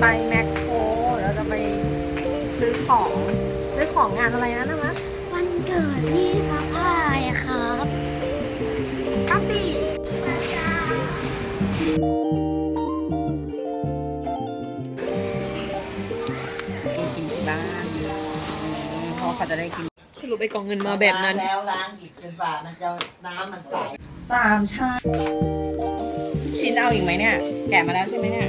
ไปแมคโครเราจะไปซื้อของซื้อของงานอะไรนะนะมะวันเกิดพี่พระพายครับกะปิกินที่บ้านเพราะเขาจะได้กินสรุปไปกล่องเงินมาแบบนั้นล้างแล้วล้างอีกจนฝ่ามันจะน้ำมันใสสามชาชิ้นเอาอีกไหมเนี่ย แกะมาแล้วใช่ไหมเนี่ย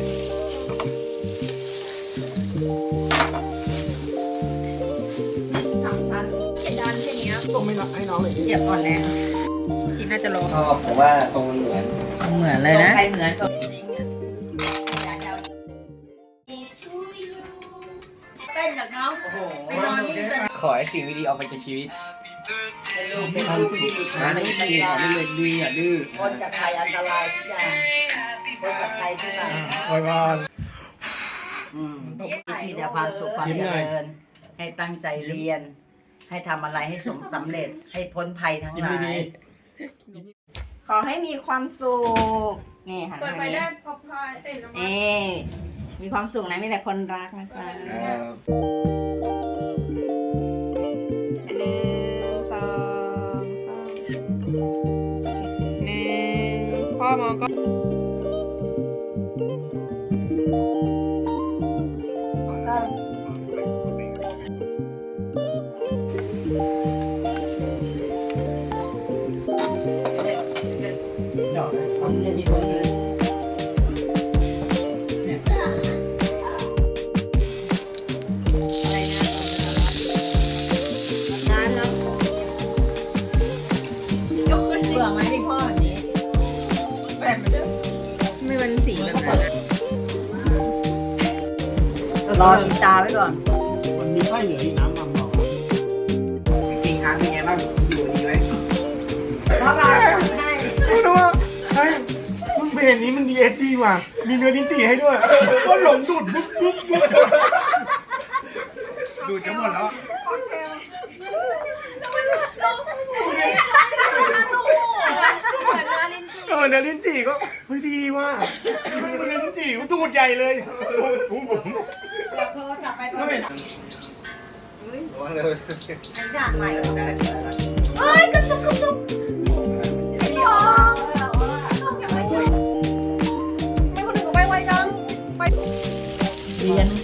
งไม่รับให้น้องเลยเหยียบก่อนแล้วชิ้นน่าจะลงชอบแต่ว่าทรงมันเหมือนเหมือนเลยนะใครเหมือนคนจริงอะเต้นกับน้องโอ้โหไปนอนนี่กันขอให้สิ่งดีๆออกไปจากชีวิตเป็นลูกเป็นลูกที่ดีนะไม่ดีอย่าดื้อดื้ออย่าดื้อคนจากภัยอันตรายทุกอย่างคนจากภัยทุกอย่างไว้บอลอืมที่แต่ความสุขความยิ้มเจหน่อยริญให้ตั้งใจเรียน ให้ทำอะไรให้สมสำเร็จ ให้พ้นภัยทั้งยิ้หมลาดียขอให้มีความสุขนี่หันเปิดมาไฟนี้แรกพอพายเต็มน้ำมันนี่มีความสุขนะมีแต่คนรักนะจ๊ะๆเออหนึ่งสองสามหนึ่งพ่อมองก็ ไหมพี่พ่อแบบนี้แบบไม่เป็นสีแบบนั้นนะรอกีตาร์ไว้ก่อนมันมีไส้เหลืออีกน้ำมันบอกจริงๆค้างเป็นไงบ้างอยู่ดีไหมพ่อพาให้ไม่รู้ว่าเฮ้ยมึงเพจนี้มันดีเอสดีว่ะมีเนื้อลิ้นจี่ให้ด้วยก็หลงดูดปุ๊บปุ๊บปุ๊บ ดูดจะหมดแล้ว เออเนื้อลิ้นจี่ก็เฮ้ยดีว่ะมันเนื้อลิ้นจี่ก็ดูดใหญ่เลยโอ้โหโทรศัพท์ไปโทรศัพท์ระวังเลยอันฉากใหม่เฮ้ยกระตุกกระตุกไม่คนอื่นก็ไปไวจังไปเรียนหนัง